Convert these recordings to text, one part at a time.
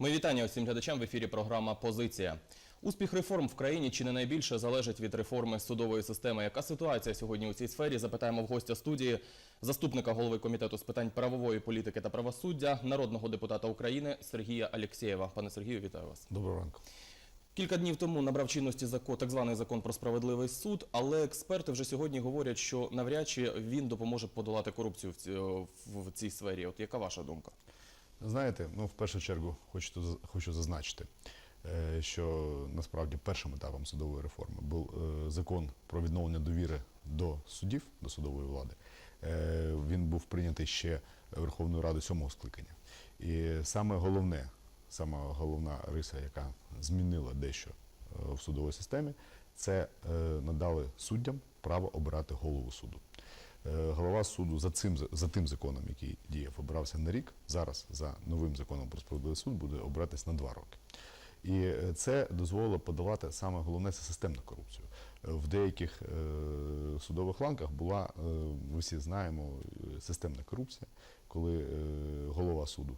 Ми вітання усім глядачам в ефірі. Програма Позиція. Успіх реформ в країні чи не найбільше залежить від реформи судової системи. Яка ситуація сьогодні у цій сфері? Запитаємо в гостя студії заступника голови комітету з питань правової політики та правосуддя, народного депутата України Сергія Алєксєєва. Пане Сергію, вітаю вас. Доброго ранку. Кілька днів тому набрав чинності закон, так званий закон про справедливий суд, але експерти вже сьогодні говорять, що навряд чи він допоможе подолати корупцію в в цій сфері. От яка ваша думка? Знаєте, ну в першу чергу хочу, хочу зазначити, е, що насправді першим етапом судової реформи був е, закон про відновлення довіри до суддів, до судової влади. Е, Він був прийнятий ще Верховною Радою сьомого скликання. І саме головне, саме головна риса, яка змінила дещо в судовій системі, це надали суддям право обирати голову суду. Е, Голова суду за цим за тим законом, який діяв, обирався на рік. Зараз за новим законом про справедливий суд буде обиратись на два роки. І е, це дозволило подолати саме головне це системну корупцію. Е, В деяких судових ланках була, ми всі знаємо, системна корупція, коли голова суду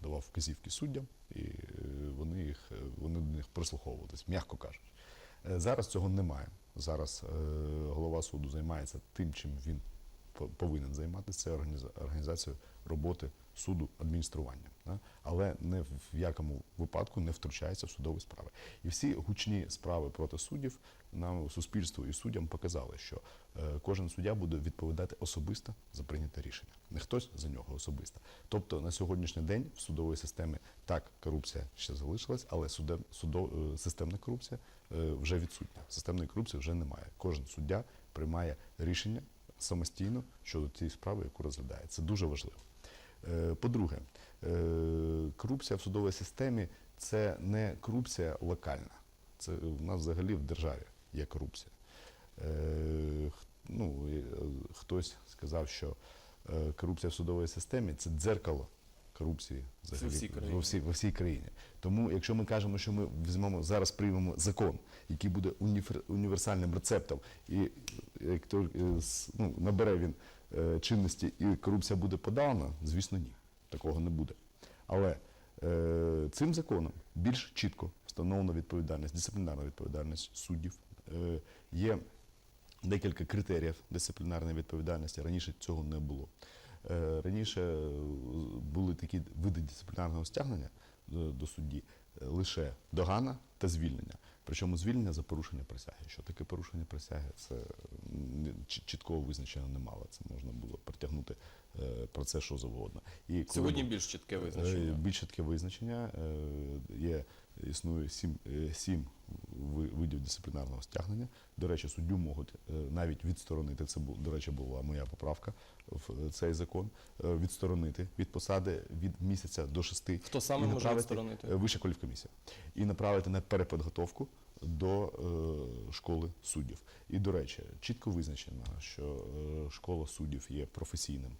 давав вказівки суддям, і вони їх вони до них прислуховувалися, м'яко кажучи. Зараз цього немає. Зараз голова суду займається тим, чим він повинен займатися, це організацією роботи суду адмініструванням. Да? Але не в якому випадку не втручається в судові справи. І всі гучні справи проти суддів нам суспільству і суддям показали, що е, кожен суддя буде відповідати особисто за прийняте рішення, не хтось за нього особисто. Тобто на сьогоднішній день в судовій системі так корупція ще залишилась, але суде, судо, е, системна корупція е, вже відсутня. Системної корупції вже немає. Кожен суддя приймає рішення самостійно щодо цієї справи, яку розглядає. Це дуже важливо. Е, По-друге, е, корупція в судовій системі це не корупція локальна. Це в нас взагалі в державі є корупція. Е, Ну, хтось сказав, що корупція в судовій системі це дзеркало корупції взагалі всій країні. во всій, во всій країні. Тому, якщо ми кажемо, що ми візьмемо зараз приймемо закон, який буде універсальним рецептом, і як то е, ну, набере він е, чинності і корупція буде подолана, звісно, ні. Такого не буде. Але е, цим законом більш чітко встановлена відповідальність, дисциплінарна відповідальність суддів. Е, є декілька критеріїв дисциплінарної відповідальності. Раніше цього не було. Е, Раніше е, були такі види дисциплінарного стягнення до судді е, лише догана та звільнення. Причому звільнення за порушення присяги. Що таке порушення присяги? Це чіткого визначення не мало. Це можна було притягнути про це що завгодно. І Сьогодні більш чітке визначення. Більш чітке визначення. Є, існує сім, сім видів дисциплінарного стягнення. До речі, суддю можуть е, навіть відсторонити. Це до речі, була моя поправка в е, цей закон. е, Відсторонити від посади від місяця до шести. Хто саме може відсторонити? Вища кваліфкомісія. І направити на переподготовку до школи суддів. І, до речі, чітко визначено, що е, школа суддів є професійним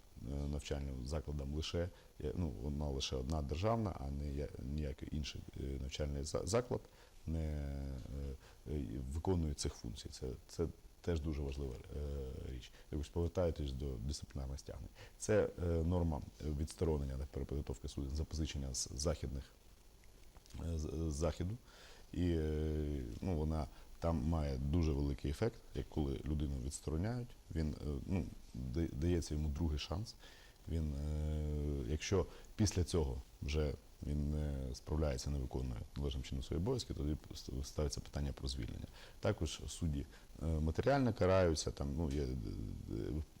навчальним закладом лише, ну, вона лише одна державна, а не ніякий інший навчальний за- заклад не е, е, виконує цих функцій. Це, це теж дуже важлива е, річ. Якось повертаючись до дисциплінарних стягнень. Це норма відсторонення та переподготовки суддів, запозичення з західних з- з заходу, і ну, вона там має дуже великий ефект, як коли людину відстороняють, він ну, дається йому другий шанс. Він, якщо після цього вже він не справляється, не виконує належним чином свої обов'язки, тоді ставиться питання про звільнення. Також судді е, матеріально караються, там ну є е,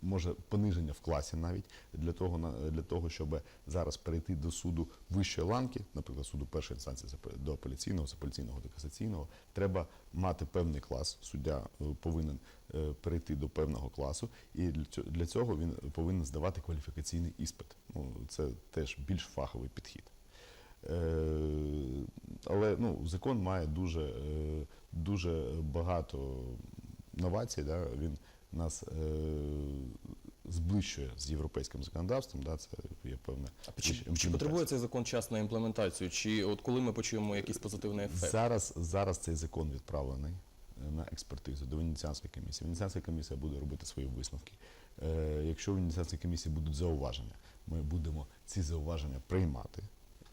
може пониження в класі навіть для того, для того, щоб зараз перейти до суду вищої ланки, наприклад, суду першої інстанції до апеляційного, з апеляційного до касаційного, треба мати певний клас. Суддя е, повинен перейти до певного класу, і для цього він повинен здавати кваліфікаційний іспит. Ну це теж більш фаховий підхід. Е, Але ну, закон має дуже, е, дуже багато новацій. Да? Він нас е, зближує з європейським законодавством. Да? Це є певне А чи, чи потребує цей закон час на імплементацію? Чи от коли ми почуємо якийсь позитивний ефект? Зараз, зараз цей закон відправлений на експертизу до Венеціанської комісії. Венеціанська комісія буде робити свої висновки. Е, Якщо в Венеціанській комісії будуть зауваження, ми будемо ці зауваження приймати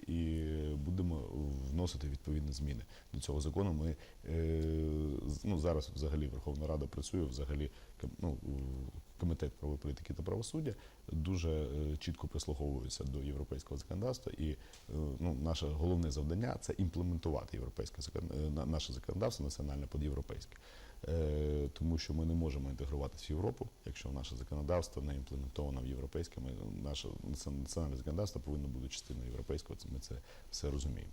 і будемо вносити відповідні зміни до цього закону. Ми е, ну, зараз взагалі Верховна Рада працює, взагалі ну, комітет правової політики та правосуддя дуже е, чітко прислуховується до європейського законодавства, і е, ну, наше головне завдання це імплементувати європейське наше законодавство національне під європейське. Е, Тому що ми не можемо інтегруватися в Європу, якщо наше законодавство не імплементовано в європейське. Ми, наше національне законодавство повинно бути частиною європейського. Ми це все розуміємо.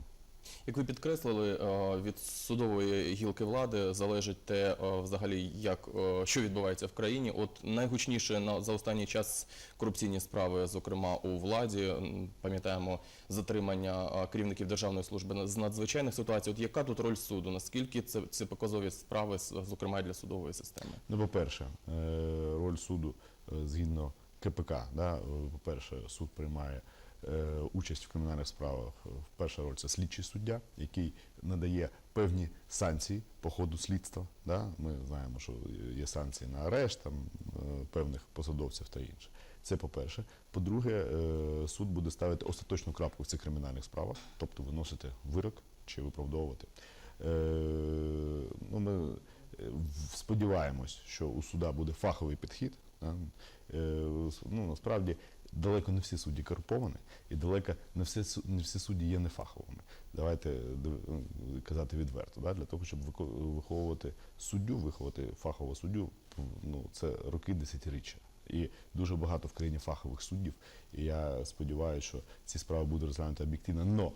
Як ви підкреслили, е, від судової гілки влади залежить те, е, взагалі, як е, що відбувається в країні. От найгучніше на за останній час корупційні справи, зокрема у владі. Пам'ятаємо затримання керівників державної служби з надзвичайних ситуацій. От яка тут роль суду? Наскільки це, це показові справи, зокрема для судової системи? Ну, по-перше, е, роль суду згідно КПК. Да? е, По-перше, суд приймає участь в кримінальних справах. Е, Перша роль це слідчий суддя, який надає певні санкції по ходу слідства. Да? Ми знаємо, що є санкції на арешт там, е, певних посадовців та інше. Це по-перше. По-друге, е, суд буде ставити остаточну крапку в цих кримінальних справах, тобто виносити вирок чи виправдовувати. Е, ну, ми е, сподіваємось, що у суда буде фаховий підхід. Е, Ну, насправді далеко не всі судді корумповані, і далеко не всі, не всі судді є нефаховими. Давайте казати відверто. Да? Для того, щоб виховувати суддю, виховати фахового суддю, ну, це роки десятиріччя. І дуже багато в країні фахових суддів. І я сподіваюся, що ці справи будуть розглянути об'єктивно. Но,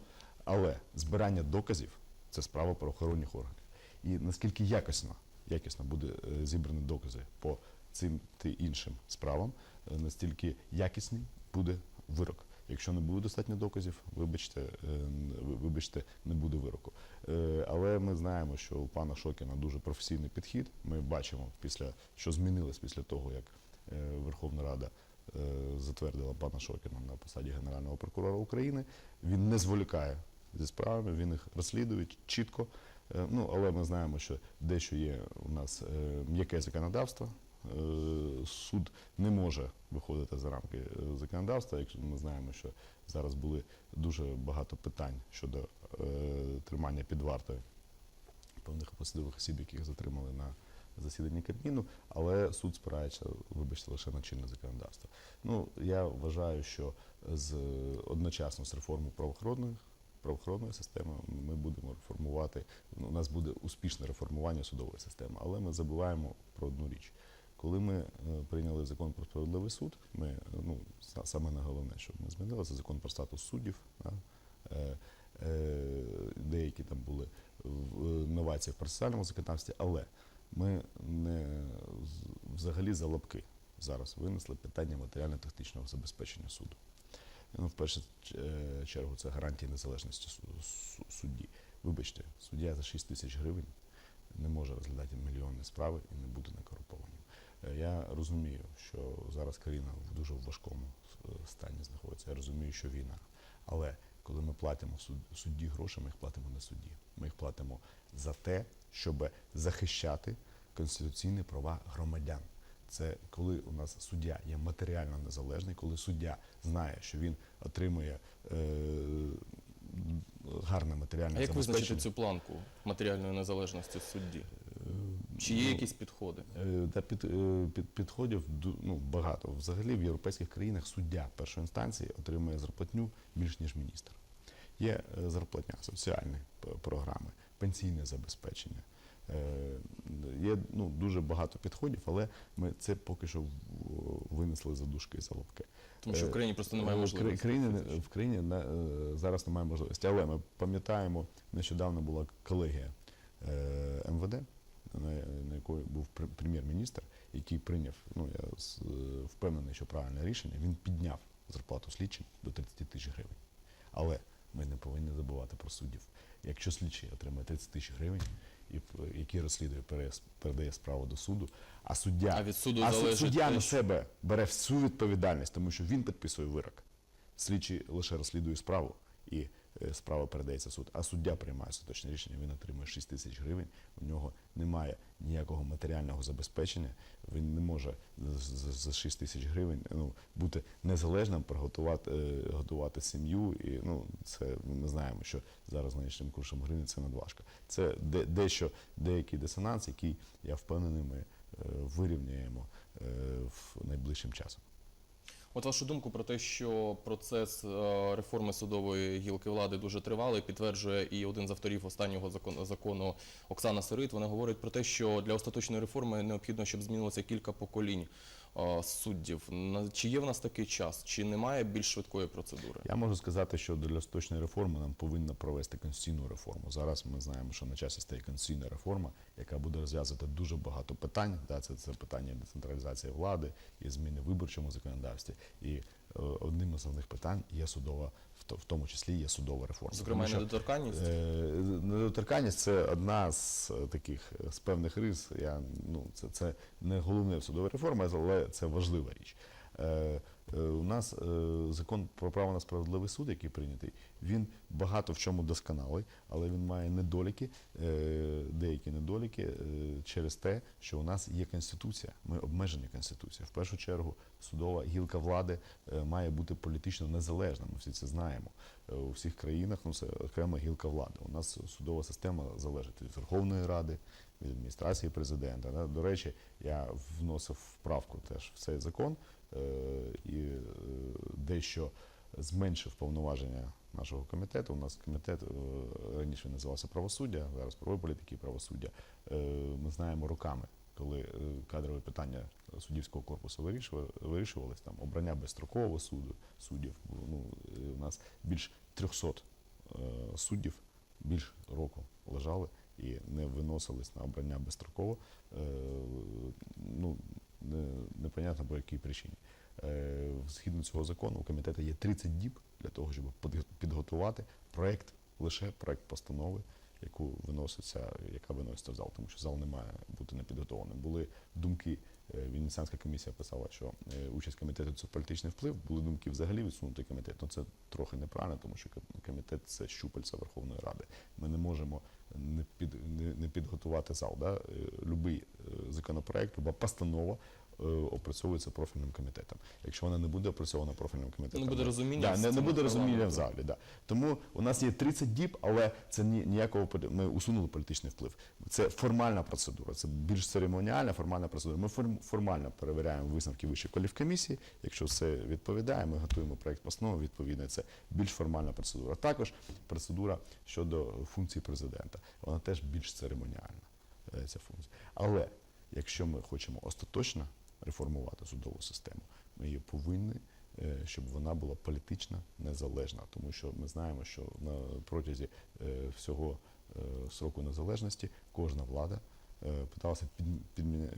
але збирання доказів це справа правоохоронних органів. І наскільки якісно, якісно буде е, зібрані докази по цим та іншим справам, настільки якісний буде вирок. Якщо не буде достатньо доказів, вибачте, е, вибачте, не буде вироку. Е, Але ми знаємо, що у пана Шокіна дуже професійний підхід. Ми бачимо, після що змінилось після того, як е, Верховна Рада е, затвердила пана Шокіна на посаді Генерального прокурора України. Він не зволікає зі справами, він їх розслідує чітко. Е, Ну, але ми знаємо, що дещо є у нас е, м'яке законодавство. Е, Суд не може виходити за рамки е, законодавства. Якщо ми знаємо, що зараз були дуже багато питань щодо е, тримання під вартою певних посадових осіб, яких затримали на засіданні Кабміну, але суд спирається, вибачте, лише на чинне законодавство. Ну, я вважаю, що з одночасно з реформою правоохоронної правоохоронної системи ми будемо реформувати. ну, У нас буде успішне реформування судової системи, але ми забуваємо про одну річ. Коли ми е, прийняли закон про справедливий суд, ми е, ну саме на головне, що ми змінили, це закон про статус суддів. Да? Е, деякі там були в- новації в процесуальному законодавстві, але ми не взагалі за лапки зараз винесли питання матеріально-технічного забезпечення суду. Ну, в першу чергу це гарантії незалежності су- су- судді. Вибачте, суддя за 6 тисяч гривень не може розглядати мільйонні справи і не бути некорумпованим. Я розумію, що зараз країна в дуже важкому е, стані знаходиться. Я розумію, що війна. Але коли ми платимо суд- судді гроші, ми їх платимо не судді. Ми їх платимо за те, щоб захищати конституційні права громадян. Це коли у нас суддя є матеріально незалежний, коли суддя знає, що він отримує е, гарне матеріальне А як визначити цю планку матеріальної незалежності судді? Чи є Ну, якісь підходи? Е, Та під, е, під, підходів ну, багато. Взагалі в європейських країнах суддя першої інстанції отримує зарплатню більш ніж міністр. Є е, зарплатня, соціальні програми, пенсійне забезпечення. Є ну, дуже багато підходів, але ми це поки що винесли за дужки і за. Тому що в країні просто немає Е, в можливості. Країні, не- в країні на- зараз немає можливості. Але ми пам'ятаємо, нещодавно була колегія МВД, на, на якої був пр- прем'єр-міністр, який прийняв, ну я е, впевнений, що правильне рішення. Він підняв зарплату слідчим до 30 тисяч гривень. Але ми не повинні забувати про суддів. Якщо слідчий отримає 30 тисяч гривень, і який розслідує, пере- передає справу до суду, а суддя А від суду а залежить суддя на себе бере всю відповідальність, тому що він підписує вирок. Слідчий лише розслідує справу і справа передається суд, а суддя приймає остаточне рішення, він отримує 6 тисяч гривень. У нього немає ніякого матеріального забезпечення. Він не може за 6 тисяч гривень ну, бути незалежним, приготувати е, готувати сім'ю. І ну, це ми знаємо, що зараз нинішнім курсом гривні це надважко. Це де, дещо деякий дисонанс, який я впевнений, ми е, вирівняємо е, в найближчим часом. От вашу думку про те, що процес е, реформи судової гілки влади дуже тривалий, підтверджує і один з авторів останнього закону, Оксана Сирит. Вона говорить про те, що для остаточної реформи необхідно, щоб змінилося кілька поколінь суддів. На- Чи є в нас такий час, чи немає більш швидкої процедури? Я можу сказати, що для остаточної реформи нам повинна провести конституційну реформу. Зараз ми знаємо, що на часі стає конституційна реформа, яка буде розв'язувати дуже багато питань. Да, це, це питання децентралізації влади і зміни в виборчому законодавстві. І е, одним із основних питань є судова, в то- в тому числі є судова реформа. Зокрема, що, недоторканність? Е, Недоторканність це одна з е, таких е, з певних рис. Я, ну, це, це не головне в судовій реформі, але це важлива річ. Е, е, У нас е, закон про право на справедливий суд, який прийнятий, він багато в чому досконалий, але він має недоліки, деякі недоліки через те, що у нас є конституція. Ми обмежені конституцією. В першу чергу судова гілка влади має бути політично незалежна. Ми всі це знаємо. У всіх країнах ну, це окрема гілка влади. У нас судова система залежить від Верховної Ради, від адміністрації президента. До речі, я вносив вправку теж в цей закон е, і е, дещо зменшив повноваження нашого комітету. У нас комітет е, раніше називався правосуддя, зараз правової політики і правосуддя. Ми знаємо роками, коли кадрові питання суддівського корпусу вирішували, вирішувались, там обрання безстрокового суду, суддів. Ну, у нас більш 300 е, суддів більш року лежали і не виносились на обрання безстроково. Е, ну, не, непонятно по якій причині. Е, Згідно цього закону, у комітету є 30 діб для того, щоб підготувати проект, лише проект постанови, яку виноситься, яка виноситься в зал, тому що зал не має бути непідготовленим. Були думки, е, Венеціанська комісія писала, що участь комітету це політичний вплив. Були думки взагалі відсунути комітет. Ну це трохи неправильно, тому що комітет це щупальця Верховної Ради. Ми не можемо не, під, не, не підготувати зал. Да? Е, Любий е, законопроект, люба постанова опрацьовується профільним комітетом. Якщо вона не буде опрацьована профільним комітетом, Не буде розуміння да, не, не буде розуміння в залі. Да. Тому у нас є 30 діб, але це ні, ніякого ми усунули політичний вплив. Це формальна процедура, це більш церемоніальна формальна процедура. Ми форм, формально перевіряємо висновки вищої кваліфкомісії. Якщо все відповідає, ми готуємо проект постанови. Відповідно, це більш формальна процедура. Також процедура щодо функції президента. Вона теж більш церемоніальна. е, Ця функція. Але якщо ми хочемо остаточно реформувати судову систему, ми її повинні, е, щоб вона була політично незалежна, тому що ми знаємо, що на протязі е, всього е, сроку незалежності кожна влада питалася під,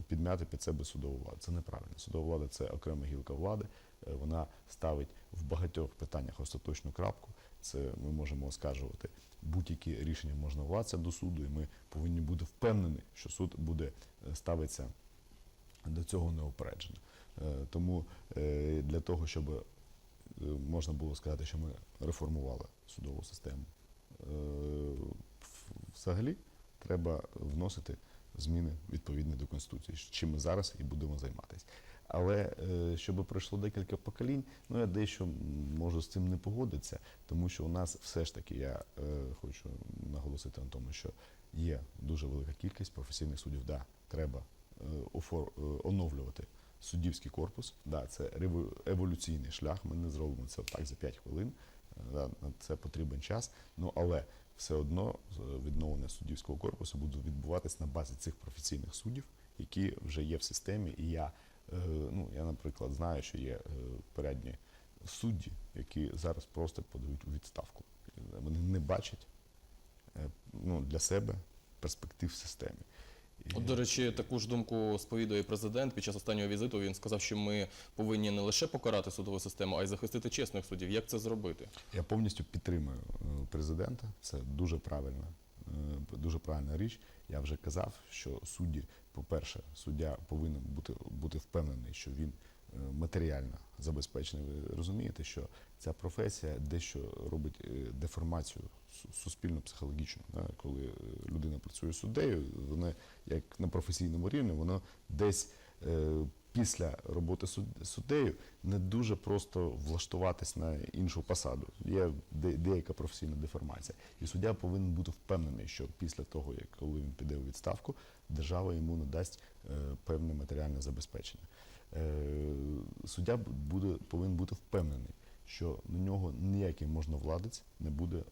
підмяти під себе судову владу. Це неправильно. Судова влада це окрема гілка влади. Вона ставить в багатьох питаннях остаточну крапку. Це ми можемо оскаржувати будь-які рішення можна владця до суду, і ми повинні бути впевнені, що суд буде ставитися до цього неупереджено. Е, Тому е, для того, щоб е, можна було сказати, що ми реформували судову систему, взагалі треба вносити зміни відповідні до Конституції, чим ми зараз і будемо займатися. Але щоб пройшло декілька поколінь, ну я дещо можу з цим не погодитися, тому що у нас все ж таки я е, хочу наголосити на тому, що є дуже велика кількість професійних суддів. Да, треба оновлювати суддівський корпус. Да, це еволюційний шлях. Ми не зробимо це так за 5 хвилин. Е, на це потрібен час. Ну але все одно е, відновлення суддівського корпусу буде відбуватись на базі цих професійних суддів, які вже є в системі. І я, е, ну я, наприклад, знаю, що є е, порядні судді, які зараз просто подають у відставку. Вони не бачать е, ну, для себе перспектив в системі. От, до речі, таку ж думку сповідує президент. Під час останнього візиту він сказав, що ми повинні не лише покарати судову систему, а й захистити чесних суддів. Як це зробити? Я повністю підтримую е, президента. Це дуже правильна, е, дуже правильна річ. Я вже казав, що судді, по-перше, суддя повинен бути, бути впевнений, що він е, матеріально забезпечений. Ви розумієте, що ця професія дещо робить деформацію су- суспільно-психологічну. Да? Коли е, людина працює суддею, вона як на професійному рівні, воно десь е, після роботи суд- суддею не дуже просто влаштуватись на іншу посаду. Є де- деяка професійна деформація. І суддя повинен бути впевнений, що після того, як коли він піде у відставку, держава йому надасть е, певне матеріальне забезпечення. Е, суддя буде, повинен бути впевнений, що на нього ніякий можновладець не буде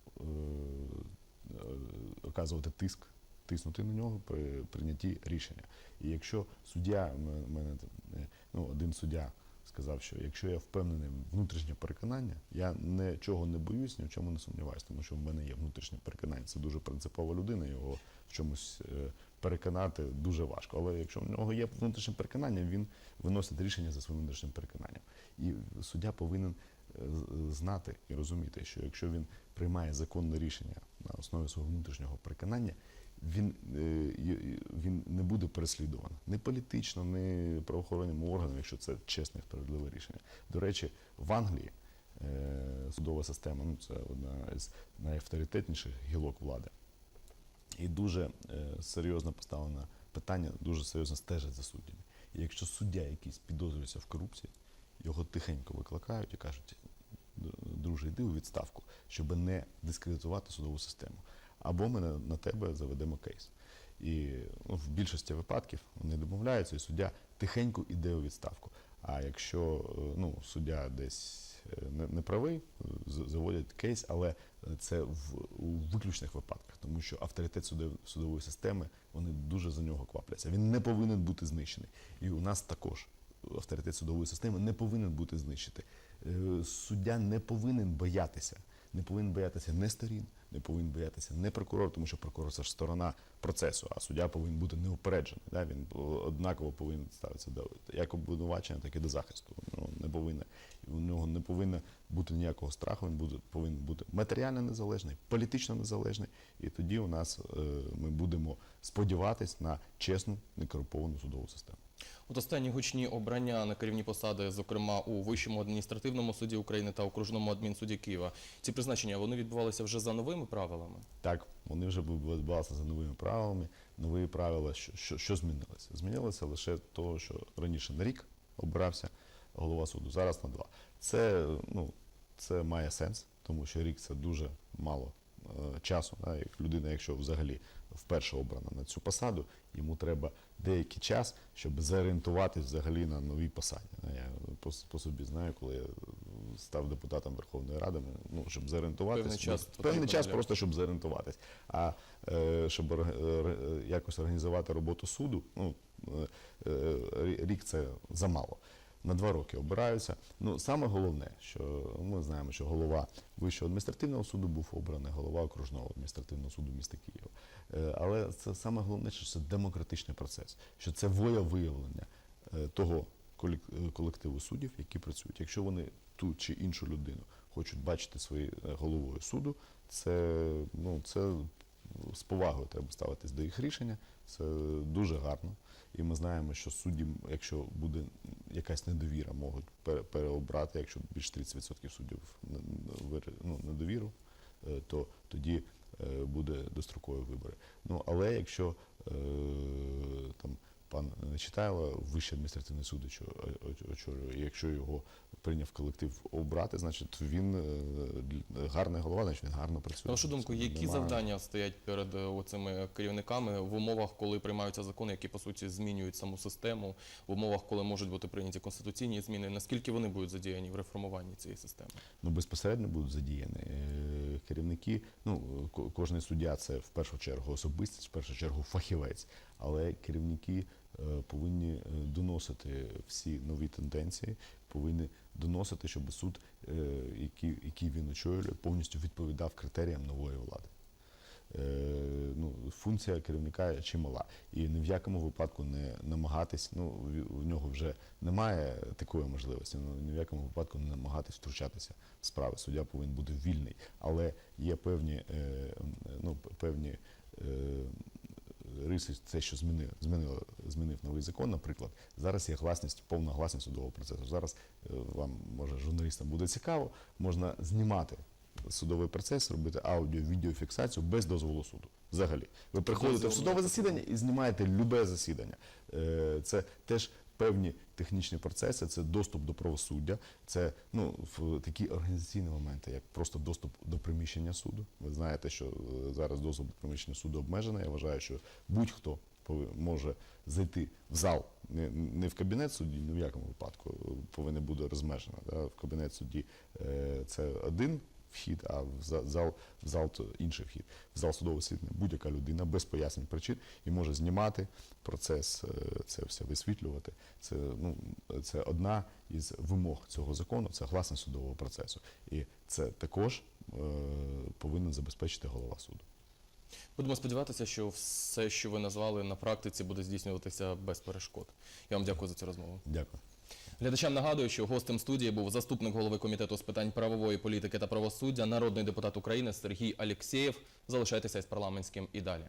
оказувати тиск, тиснути на нього при прийнятті рішення. І якщо суддя, мене е, ну, один суддя сказав, що якщо я впевнений внутрішнє переконання, я нічого не боюсь, ні в чому не сумніваюся, тому що в мене є внутрішнє переконання. Це дуже принципова людина, його в чомусь е, переконати дуже важко. Але якщо в нього є внутрішнє переконання, він виносить рішення за своїм внутрішнім переконанням. І суддя повинен е, знати і розуміти, що якщо він приймає законне рішення на основі свого внутрішнього переконання, він, е, він не буде переслідуваний ні політично, ні правоохоронним органам, якщо це чесне і справедливе рішення. До речі, в Англії е, судова система ну, це одна з найавторитетніших гілок влади. І дуже е, серйозно поставлено питання, дуже серйозно стежать за суддями. І якщо суддя якийсь підозрюється в корупції, його тихенько викликають і кажуть, друже, йди у відставку, щоб не дискредитувати судову систему. Або ми на, тебе заведемо кейс. І ну, в більшості випадків вони домовляються, і суддя тихенько йде у відставку. А якщо е, ну, суддя десь е, не правий, заводять кейс, але це в, у виключних випадках, тому що авторитет судов- судової системи вони дуже за нього квапляться. Він не повинен бути знищений. І у нас також авторитет судової системи не повинен бути знищений. Е, Суддя не повинен боятися. Не повинен боятися не сторін, не повинен боятися не прокурор, тому що прокурор це ж сторона процесу, а суддя повинен бути неупереджений. Да? Він однаково повинен ставитися до як обвинувачення, так і до захисту. У нього не повинно, у нього не повинно бути ніякого страху. Він буде повинен бути матеріально незалежний, політично незалежний. І тоді у нас е, ми будемо сподіватись на чесну, некорумповану судову систему. От останні гучні обрання на керівні посади, зокрема у Вищому адміністративному суді України та окружному адмінсуді Києва. Ці призначення вони відбувалися вже за новими правилами. Так, вони вже відбувалися за новими правилами. Нові правила, що, що, що змінилося? Змінилося лише то, що раніше на рік обирався голова суду, зараз на два. Це, ну, це має сенс, тому що рік це дуже мало е, часу. Да? Як людина, якщо взагалі вперше обрана на цю посаду, йому треба деякий час, щоб зорієнтуватись взагалі на новій посаді. Я по, по собі знаю, коли я став депутатом Верховної Ради, ну, щоб зорієнтуватись, Певний час ну, певний час просто щоб зорієнтуватись. А е, щоб е, якось організувати роботу суду, ну, е, е, рік це замало. На два роки обираються. Ну, саме головне, що ми знаємо, що голова Вищого адміністративного суду був обраний, голова окружного адміністративного суду міста Києва. Е, Але це саме головне, що це демократичний процес, що це волевиявлення е, того е, колективу суддів, які працюють. Якщо вони ту чи іншу людину хочуть бачити своєю головою суду, це, ну, це з повагою треба ставитись до їх рішення. Це дуже гарно. І ми знаємо, що судді, якщо буде якась недовіра, можуть переобрати, якщо більш 30% суддів ну, недовіру, е, то тоді е, буде дострокові вибори. Ну але якщо е, там пан Читайло, Вищий адміністративний суд очо- очолює, і якщо його прийняв колектив обрати, значить він е, гарний голова, значить він гарно працює. На вашу думку, які Нема- завдання стоять перед е, цими керівниками в умовах, коли приймаються закони, які по суті змінюють саму систему, в умовах, коли можуть бути прийняті конституційні зміни? Наскільки вони будуть задіяні в реформуванні цієї системи? ну, безпосередньо будуть задіяні Е, керівники. Ну, кожний суддя це в першу чергу особистість, в першу чергу фахівець, але керівники е, повинні е, доносити всі нові тенденції, повинні доносити, щоб суд, е, який, який він очолює, повністю відповідав критеріям нової влади. Ну, функція керівника чимала. І ні в якому випадку не намагатись, ну, в- нього вже немає такої можливості, ну, ні в якому випадку не намагатись втручатися в справи. Суддя повинен бути вільний, але є певні, ну, певні риси, це, що змінив, змінило, змінив новий закон, наприклад, зараз є гласність, повна гласність судового процесу. Зараз е, вам, може, журналістам буде цікаво, можна знімати судовий процес, робити аудіо, відеофіксацію без дозволу суду. Взагалі, ви приходите в судове засідання і знімаєте любе засідання. Е, Це теж певні технічні процеси, це доступ до правосуддя, це ну такі організаційні моменти, як просто доступ до приміщення суду. Ви знаєте, що е, зараз доступ до приміщення суду обмежений. Я вважаю, що будь-хто може зайти в зал, не, в кабінет судді, ні в якому випадку е, повинна буде розмежена. Да? В кабінет судді е, це один вхід, а в за- зал, в зал то інший вхід. В зал судового засідання будь-яка людина без пояснень причин і може знімати процес, е, це все висвітлювати. Це, ну, це одна із вимог цього закону, це гласність судового процесу. І це також е, повинен забезпечити голова суду. Будемо сподіватися, що все, що ви назвали на практиці, буде здійснюватися без перешкод. Я вам дякую за цю розмову. Дякую. Глядачам нагадую, що гостем студії був заступник голови комітету з питань правової політики та правосуддя, народний депутат України Сергій Алєксєєв. Залишайтеся із парламентським і далі.